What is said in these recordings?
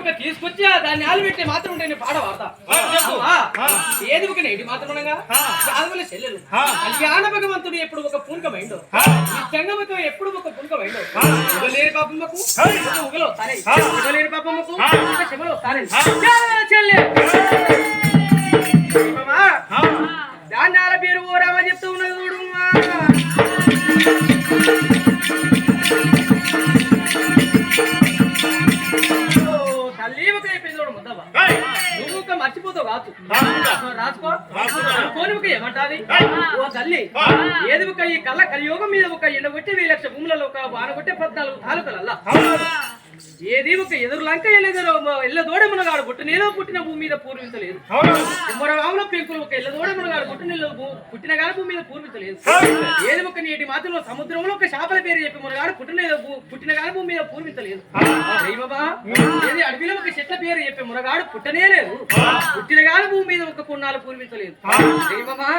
ఒక తీసుకొచ్చి దాన్ని ఆలు పెట్టి మాత్రం ఉంటే పాట వాడతా ఏది ఒక నేటి మాత్రం ఉండగా యాదవుల చెల్లెలు కళ్యాణ భగవంతుడు ఎప్పుడు ఒక పూనకమైండు చెంగమకు ఎప్పుడు ఒక పూనకమైండు ఉగలేని పాపమ్మకు ఉగలో సరే. ఉగలేని పాపమ్మకు శివలో సరే. చెల్లె ధాన్యాల పేరు ఓ రామ చెప్తూ ఉన్నది చూడు మర్చిపోతావు కాదు రాసుకో కోని ఒక ఏమంటాది? ఓ తల్లి ఏది ఒక ఈ కళ్ళ కలియోగం మీద ఒక ఎండ కొట్టి వెయ్యి లక్ష భూములలో ఒక వాన కొట్టే పద్నాలుగు తాలూకలల్లా. ఏది ఒక ఎదురు లంక ఎల్లెదరో ఎల్ల దూడమునగాడు పుట్టిన నేలో పుట్టిన భూమి మీద పూర్వించలేదు. కుమ్మరవాముల పెంకులు ఒక ఎల్ల దూడమునగాడు పుట్టిన పుట్టిన గాని భూమి మీద పూర్వించలేదు. ఏది ఒక నేటి మాత్రంలో సముద్రంలో ఒక చేపల పేరు చెప్పి మునగాడు పుట్టిన పుట్టిన గాని భూమి మీద పూర్వించలేదు. ఏది అడవిలో ఒక చెట్ల పేరు చెప్పి మునగాడు పుట్టనే లేదు. పుట్టిన గాని భూమి మీద ఒక కొన్నాళ్ళు పూర్వించలేదు. దైవమా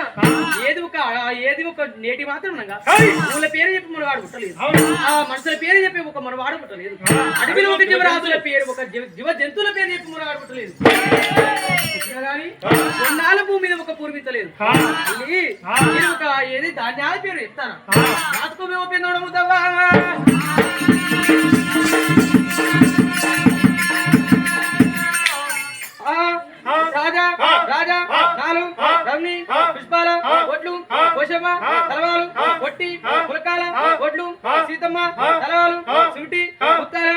ఏది ఒక ఏది ఒక నేటి మాత్రం పూల పేరు చెప్పి మునగాడు పుట్టలేదు. ఆ మనుషుల పేరు చెప్పి ఒక మనవాడు పుట్టలేదు. అడవిలో ఒక జీవరాశుల పేరు ఒక జీవ జంతువుల పేరు చెప్పి కొన్నాళ్ళ భూమి మీద ఒక పూర్వించలేదు నేను ఒక ఏది ధాన్యాల పేరు చెప్తాను. రాజా రాజా నాలు రమ్ని పుష్పాల ఒడ్లు కోశమ్మ తలవాలు ఒట్టి పులకాల ఒడ్లు సీతమ్మ తలవాలు సుటి ముత్తాల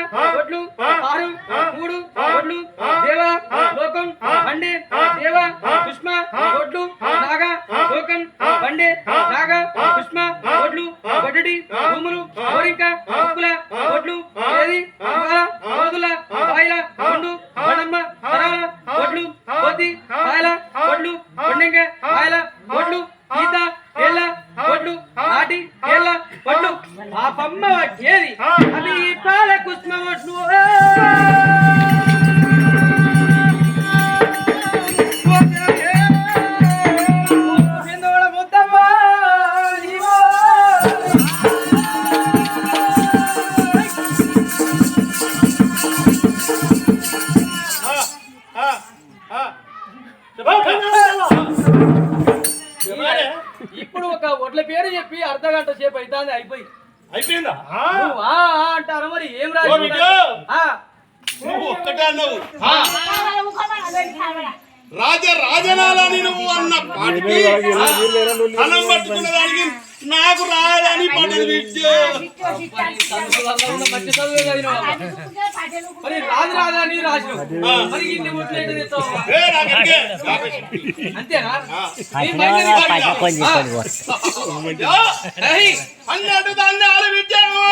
అన్నట్టు దాన్ని ఆలపించాము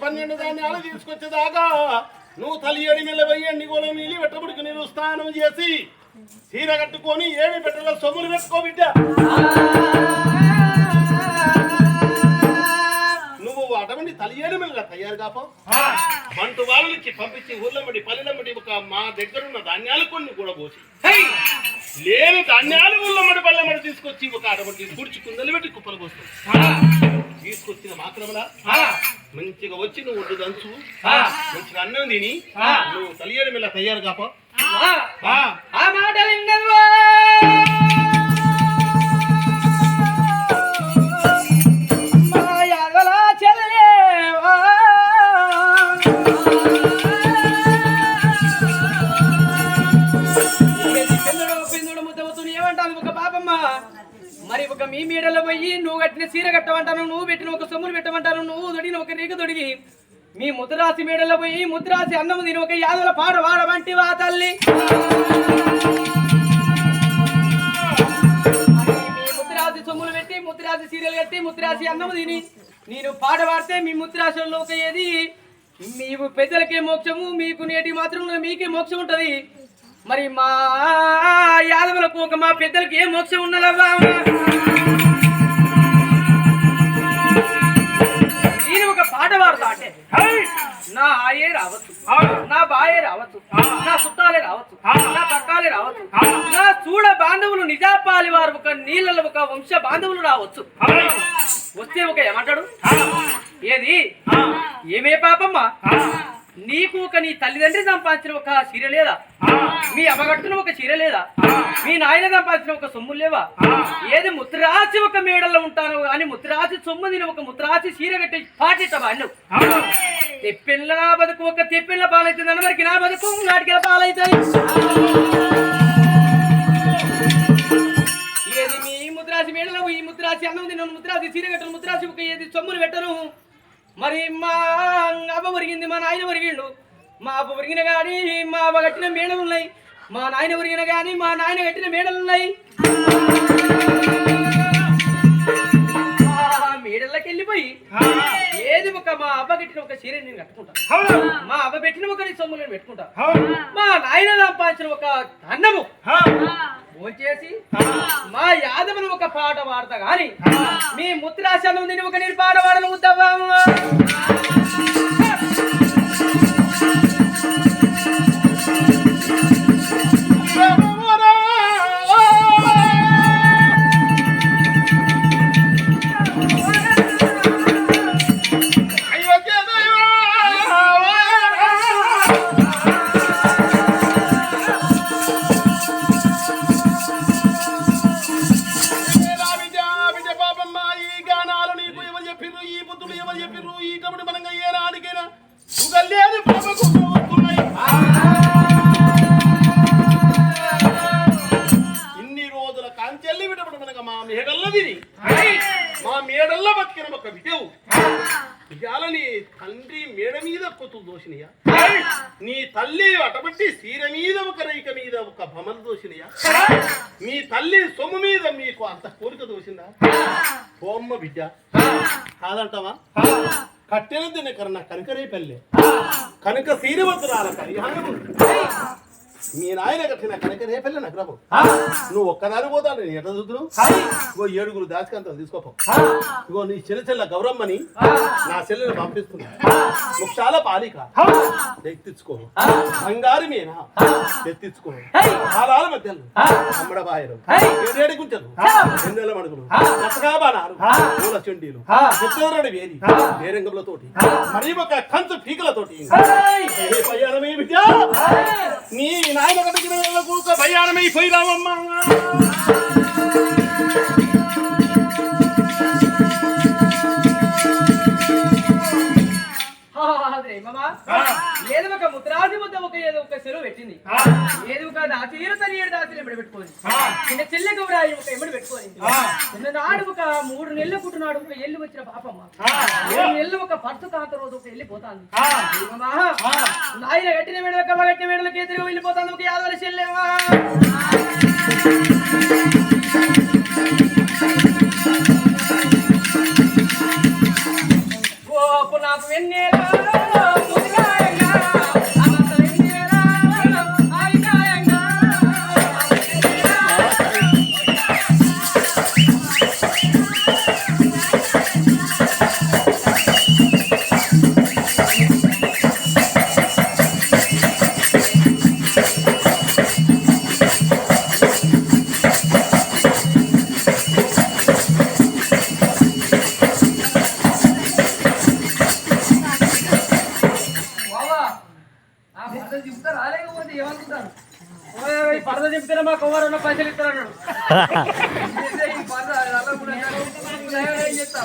పన్నెండు ధాన్యాలు తీసుకొచ్చేదాకా నువ్వు తల్లి మీద పోయి ఎండి గోళం నీళ్ళు పెట్టబడికి నీళ్ళు స్నానం చేసి చీర కట్టుకొని ఏమి పెట్టలో సొమ్ములు పెట్టుకో బిడ్డ. నువ్వు అటువంటి మిల్ల తయారు కాపో. మంటు వాళ్ళు ఇచ్చి పంపించి ఊర్లమ్మడి పల్లెలమ్మడి ఒక మా దగ్గర ఉన్న ధాన్యాలు కొన్ని కూడా పోసి. లేని ధాన్యాలు ఊళ్ళమ్మడి పల్లెమ్మడి తీసుకొచ్చి ఒక అటువంటి కుడిచి కుందలు పెట్టి కుప్పలు పోస్తావు తీసుకొచ్చిన మాత్రమలా? మంచిగా వచ్చి నువ్వు ఒడ్డు దంచు. మంచిగా అన్నం తిని. నువ్వు తలియేడు మిల్ల తయారు కాపో. ఒక పాపమ్మ మరి ఒక మీ మీడలో పోయి నువ్వు కట్టిన సీర కట్టమంటాను నువ్వు పెట్టిన ఒక సొమ్ములు పెట్టమంటాను నువ్వు దొడిగిన ఒక రేగు దొడిగి మీ ముద్రాసి మేడలో పోయి ముద్రాసి అన్నము తిని ఒక యాదల పాట వాడమంటి వా తల్లి. మీ ముద్రాసి సొమ్ములు పెట్టి ముద్రాసి సీరియల్ కట్టి ముద్రాసి అన్నము తిని. నేను పాట పాడితే మీ ముద్రాశంలో ఒక ఏది మీ పెద్దలకే మోక్షము మీకు నేటి మాత్రం మీకే మోక్షం ఉంటది. మరి మా యాదవులకు ఒక మా పెద్దలకి ఏ మోక్షం ఉన్నదవ్వా? నేను ఒక పాట పాడతా అంటే నా ఆయే రావచ్చు. నా బాయే రావచ్చు. నా సుత్తాలే రావచ్చు. నా పక్కాలే రావచ్చు. నా చూడ బాంధవులు నిజాపాలి వారు ఒక నీళ్ళ ఒక వంశ బాంధవులు రావచ్చు. వస్తే ఒక ఏమంటాడు? ఏది? ఏమే పాపమ్మా? నీకు ఒక నీ తల్లిదండ్రి సంపాదించిన ఒక చీర లేదా? మీ అమ్మగట్టున ఒక చీర లేదా? మీ నాయన సంపాదించిన ఒక సొమ్ము లేవా? ఏది ముత్రాచి ఒక మేడల్లో ఉంటాను కానీ ముత్రాచి సొమ్ము తిని ఒక ముత్రాచి చీర కట్టి పాటించవా నువ్వు తెప్పిల్ల నా బతుకు ఒక తెప్పిల్ల పాలవుతుంది మరికి నా బతుకు నాటికల పాలవుతుంది ఏది మీ ముద్రాసి మేడలో ఈ ముద్రాసి అన్నం తిన్నాను ముద్రాసి చీర కట్టను ముద్రాసి ఒక ఏది సొమ్ములు పెట్టను? మరి మా అవ్వ ఒరిగింది మా నాయన ఒరిగిండు. మా అవ్వ ఒరిగిన కానీ మా అవ్వ కట్టిన మేడలు ఉన్నాయి మా నాయన ఒరిగిన కానీ మా నాయన కట్టిన మేడలు ఉన్నాయి మేడల్లోకి వెళ్ళిపోయి ఏది ఒక మా అవ్వ కట్టిన ఒక చీర నేను కట్టుకుంటా. మా అవ్వ పెట్టిన ఒక సొమ్ము నేను పెట్టుకుంటా. మా నాయన సంపాదించిన ఒక అన్నము. భోంచేసి మా యాదవులు ఒక పాట పాడతా గాని మీ ముత్రాశనం తిని ఒక నేను పాట పాడను ముద్దవ్వా అయోధ్య మీద మీకు అంత కోరిక దోషిందా పోమ్మ బిడ్డ. కాదంటావా? కట్టెల తిన కన్నా కనకరే పల్లె కనుక సీరవతురాల కరిహానము మీ నాయన కట్టిన కనుక రేపల్లె నాకు రాబో నువ్వు ఒక్కదాని పోతాను నేను ఎట్లా చూద్దును? ఇగో ఏడుగురు దాచికంతం తీసుకోపో. ఇగో నీ చెల్ల చెల్ల గౌరమ్మని నా చెల్లెని పంపిస్తున్నా. ముక్షాల పాలిక. ఎత్తించుకో బంగారు మీన ఎత్తించుకో కాలాల మధ్యలో. అమ్మడ బాయరు ఏడేడు గుంటలు. ఎన్నెల మడుగులు. పూల చెండీలు. చిత్తూరుడి వేది వేరంగంలతోటి మరి ఒక కంచు పీకలతోటి. నీ నాయన కట్టిన వేళకు ఒక భయానమై పోయిరావమ్మా ఏదో ఒక ముద్రాసి ముద్ద ఒక ఏదో ఒక చెరువు పెట్టింది. ఏది ఒక దాచీరు తల్లి దాచీలు ఎమ్మడి పెట్టుకోని. చిన్న చెల్లె గౌరాయి ఒక ఎమ్మడి పెట్టుకోని. చిన్న నాడు ఒక మూడు నెలలు పుట్టినాడు ఒక ఎల్లు వచ్చిన పాపమ్మ ఏడు నెలలు ఒక పట్టు కాత రోజు ఒక వెళ్ళి పోతాంది. మామా నాయన కట్టిన మేడ ఒక కట్టిన మేడలకి ఎదురుగా వెళ్ళిపోతాంది ఒక యాదవ చెల్లెమా గోపు నాకు వెన్నెలా. ఇస్తాను ఈ పరద అలా కూడా అంటారు. నేను ఏం చేస్తా?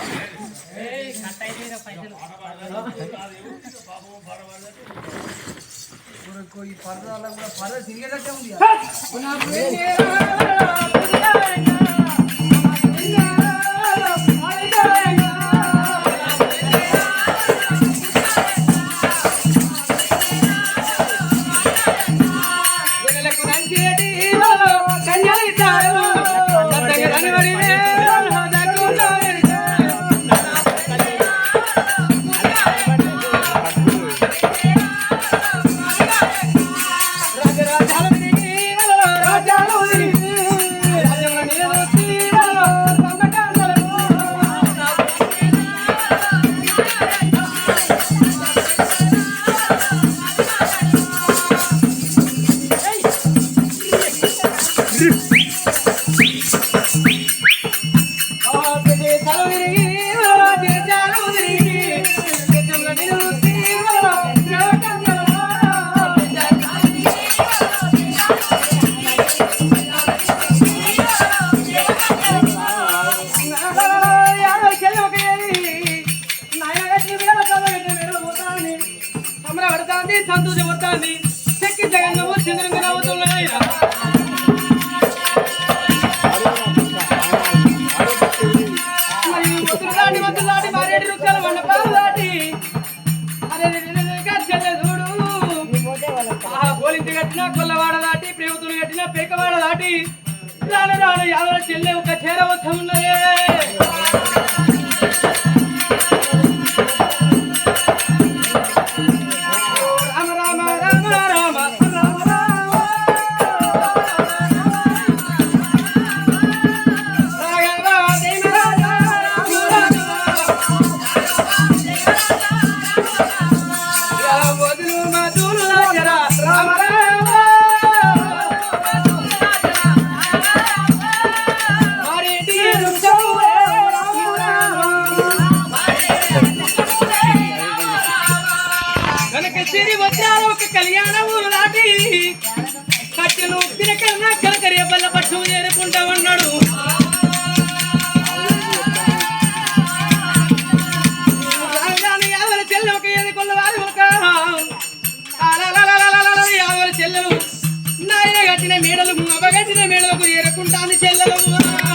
అవ్వగట్టిన మేడలకు ఏరుకుంటాను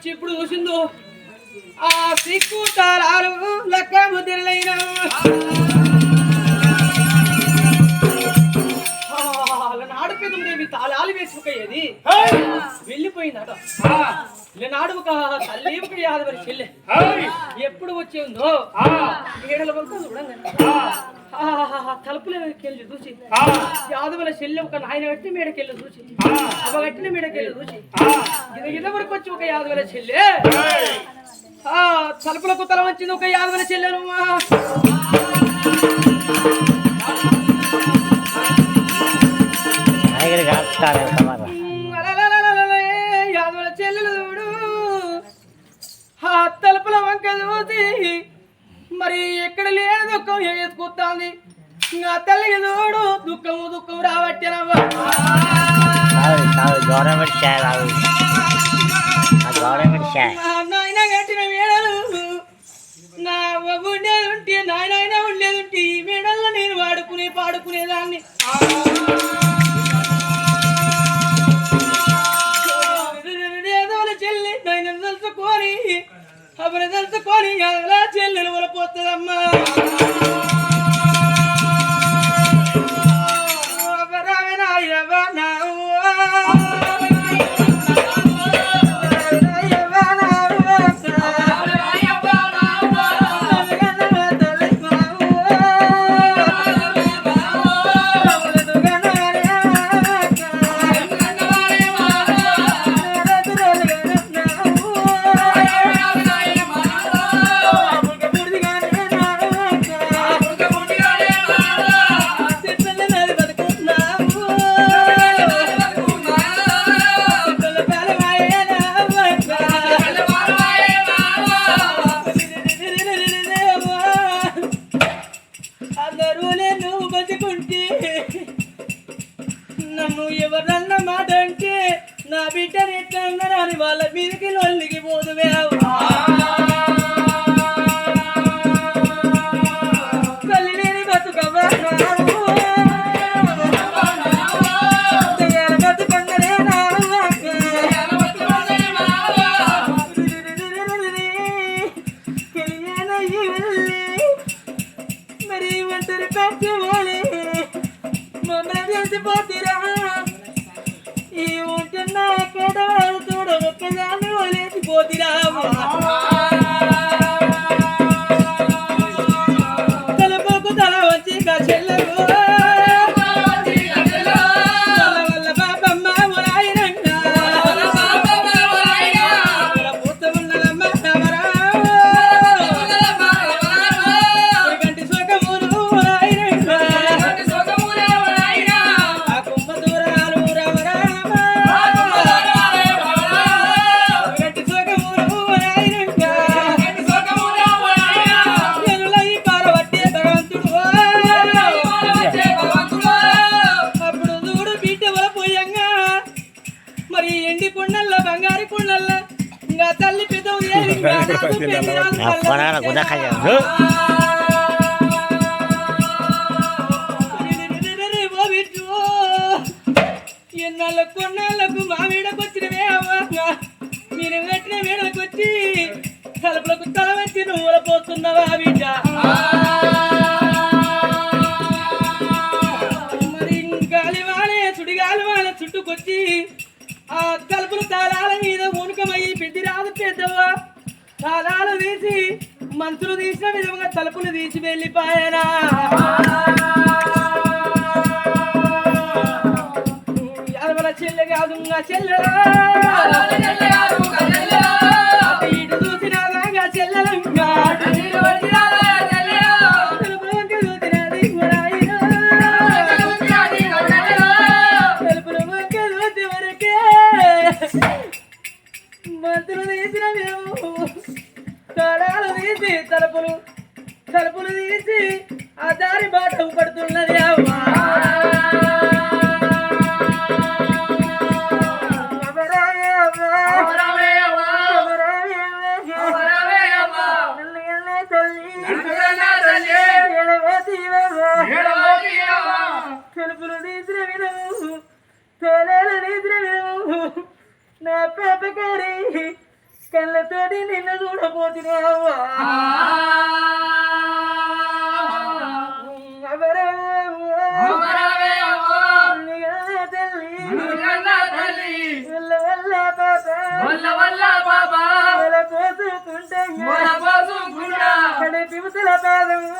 వచ్చి ఇప్పుడు చూసిందో? ఆ సిక్కు తారాలు లక్క ముద్రలైన. నాడు తాళాలు వేసుకయ్యేది వెళ్ళిపోయిందట. నాడు ఒక తల్లి ఒక యాదవరి చెల్లె? ఎప్పుడు వచ్చేందో ఏడల వరకు చూడండి. తలుపులకెళ్ళి చూసి. యాదవుల చెల్లె ఒక నాయన కట్టి మేడకెళ్ళి చూసి. అవ కట్టిన మేడకెళ్ళి చూసి. ఇది వరకు వచ్చి ఒక యాదవుల చెల్లె? ఆ తలుపులకు తల వచ్చింది ఒక యాదవుల చెల్లెను నాయకుడు ఆ తలుపుల వంక చూసి మరి ఎక్కడ లేని దుఃఖం ఎత్తుకుతాంది నా తల్లికి చూడు దుఃఖము దుఃఖం రావట్టెనవ్వ కాదు కాదు గవర్నమెంట్ షాయ్ కాదు ఆ గవర్నమెంట్ షాయ్ నా నాయన కట్టిన మేడలు నా ఉండేది ఉంటే నాయన ఉండేది ఉంటే ఈ మేడల్లో నేను వాడుకునే పాడుకునేదాన్ని. తెలుసుకొని అలా చెల్లెలు వలపోతుందమ్మా?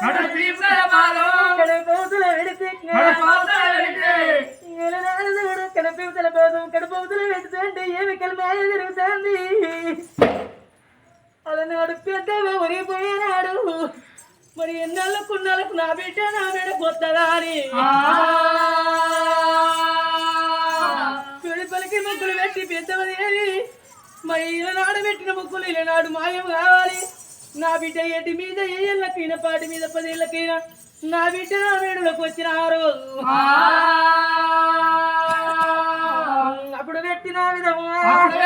పాదం కడే పోతుల వెడితే ఏలనాడు కడపవుతల పాదం కడపవుతల పెడుతుంటే ఏమి కలమాయ జరుగుతుంది అలనాడు పెద్దవ ఒరిగిపోయినాడు మరి ఎన్నాళ్ళకు కొన్నాళ్ళకు నా బిడ్డ నా బిడ్డ కొత్తగా అని పిడిపలికి ముగ్గులు పెట్టి పెద్దవదేవి మరి ఈలనాడు పెట్టిన ముగ్గులు ఈలనాడు మాయం కావాలి. నా బిడ్డ ఎటి మీద ఏళ్ళకైనా పాటి మీద పదేళ్ళకైనా నా బిడ్డ నా మేడలోకి వచ్చిన ఆ. రోజు అప్పుడు పెట్టిన అప్పుడు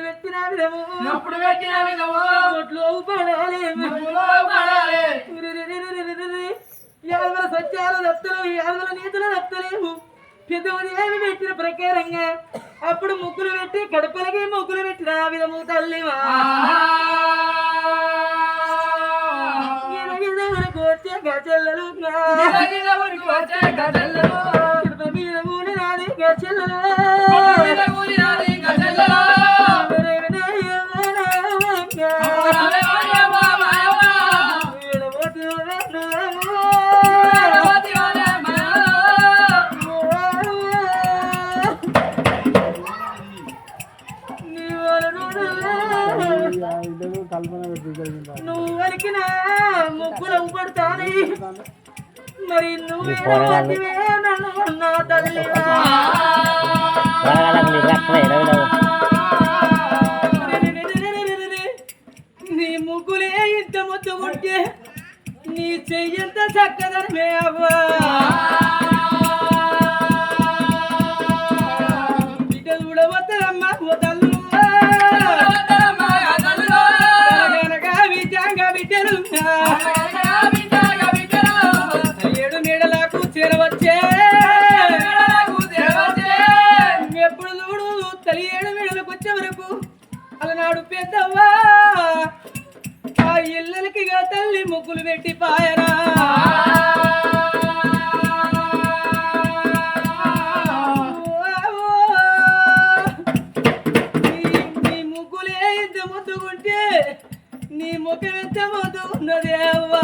పెట్టిన విధము? అప్పుడు పెట్టిన విధము కొట్లో పడాలి యాదవ సత్యాలు తప్పలేవు యాదవ నీతులు తప్పలేవు పెద్దవది ఏమి పెట్టిన ప్రకారంగా అప్పుడు ముగ్గులు పెట్టి కడపలకి ముగ్గులు పెట్టిన విధము తల్లివా. వచ్చే గజల్లలు. నువ్వు వరకిన ముగ్గులు పడతాని మరి నువ్వు ముగ్గులే ఇంత ముద్దు ఉంటే నీ చెయ్యంత చక్కదనమే అవ్వా? చూడు తల్లి ఏడు మీడలకు వచ్చే వరకు అలనాడు పెద్దవ్వా. ఆ ఇళ్ళకి తల్లి ముగ్గులు పెట్టి పాయరా. నీ- నీ నీ ముఖం ఎంత ముద్దు అవ్వా.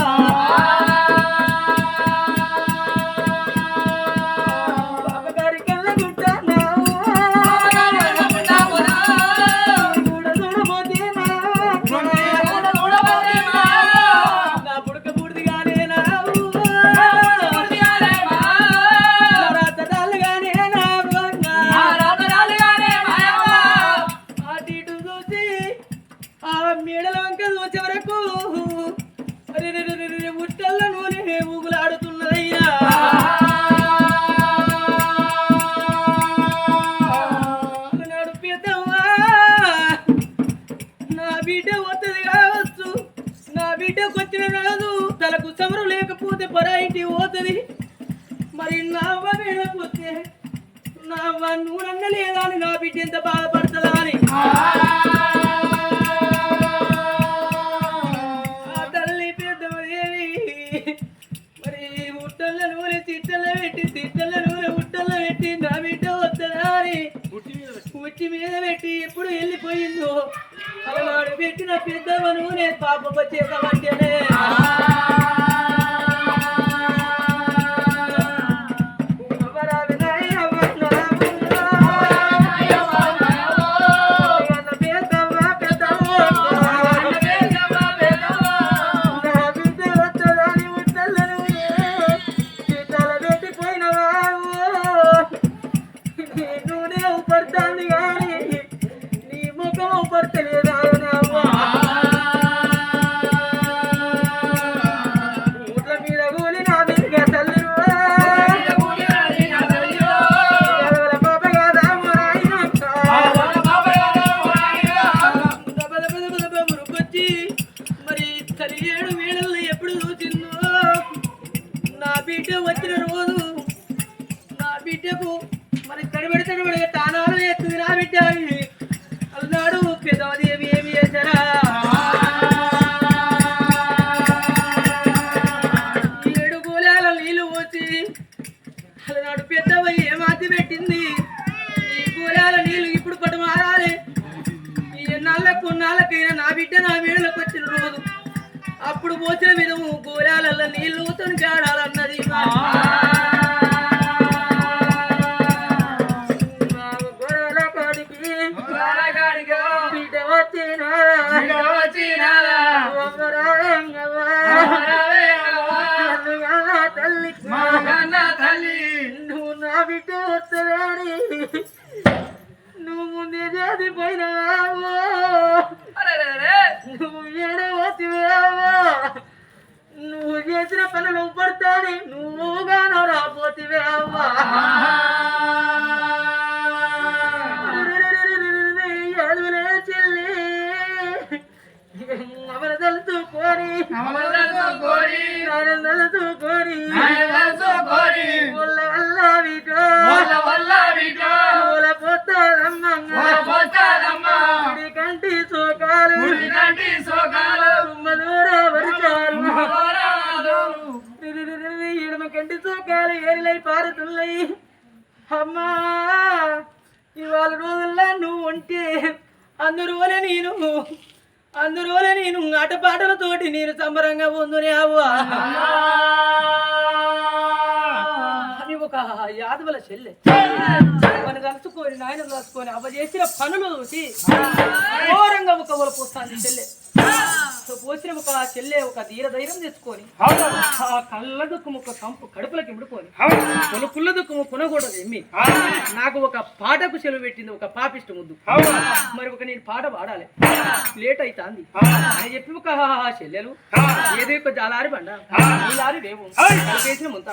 ఆ మేడల వంక చూసే వరకు ముట్టల్లో నూనె ఊగులాడుతున్నదయ్యా. నా బిడ్డ నా తలకు సమరం లేకపోతే పరాయింటి పోతుంది. మరి నా నా నూనె లేదా అని నా బిడ్డ ఎంత బాధపడుతుందా అని? పెద్దవ నూనె పాప చేతమంటేనే నా బిడ్డ వచ్చిన రోజు అందువల్ల తల్లి నువ్వు నా బిడ్డ వస్తాడని నువ్వు ముందే చేసి పోయినావో నువ్వు ఏడవతివేవో నువ్వు చేసిన పనులు పడతాని నువ్వుగానో రాపోతివేవా తలుచుకొని ఒళ్ళ వల్ల వీటో పూల పోతారమ్మంగా గుడి కంటి సోకాలు తుమ్మదూర వరిచారు. ఎడమ కంటి సోకాలు ఏరిలై పారుతున్నాయి. అమ్మా ఇవాళ రోజుల్లో నువ్వు ఉంటే అందులోనే నేను అందువల్ల నేను ఆటపాటలతోటి నేను సంబరంగా పొందునే అవ్వా. ఒక యాదవుల చెల్లె. మన కలుసుకొని నాయన కలుసుకొని అవ్వ చేసిన పనులు చూసి ఘోరంగా ఒక ఒల పోస్తాంది చెల్లె. పోసిన ఒక చెల్లె ఒక ధీర ధైర్యం తెచ్చుకొని ఆ కళ్ళ దుఃఖం ముక్క కంపు కడుపులకి ఇముడుకొని పుల్ల దుఃఖము కొనకూడదు ఎమ్మి. నాకు ఒక పాటకు సెలవు పెట్టింది ఒక పాపిష్ట ముద్దు. మరి ఒక నేను పాట పాడాలి. లేట్ అవుతాంది అని చెప్పి ఒక చెల్లెలు ఏదో ఒక జాలారి బండ ఈ లారీ వేవు చేసిన ముంత.